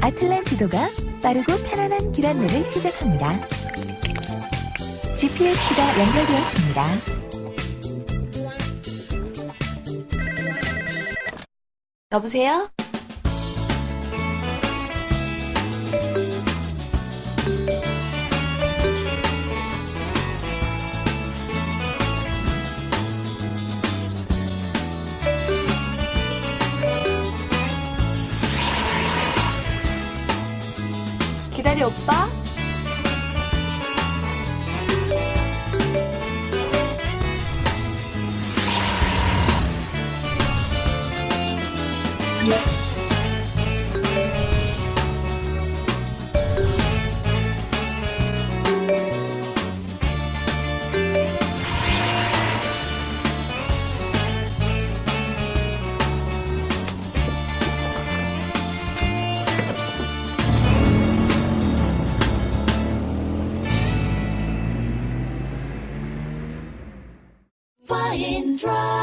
아틀란티도가 빠르고 편안한 길 안내를 시작합니다. GPS가 연결되었습니다. 여보세요? 기다려, 오빠. Fine. Drive.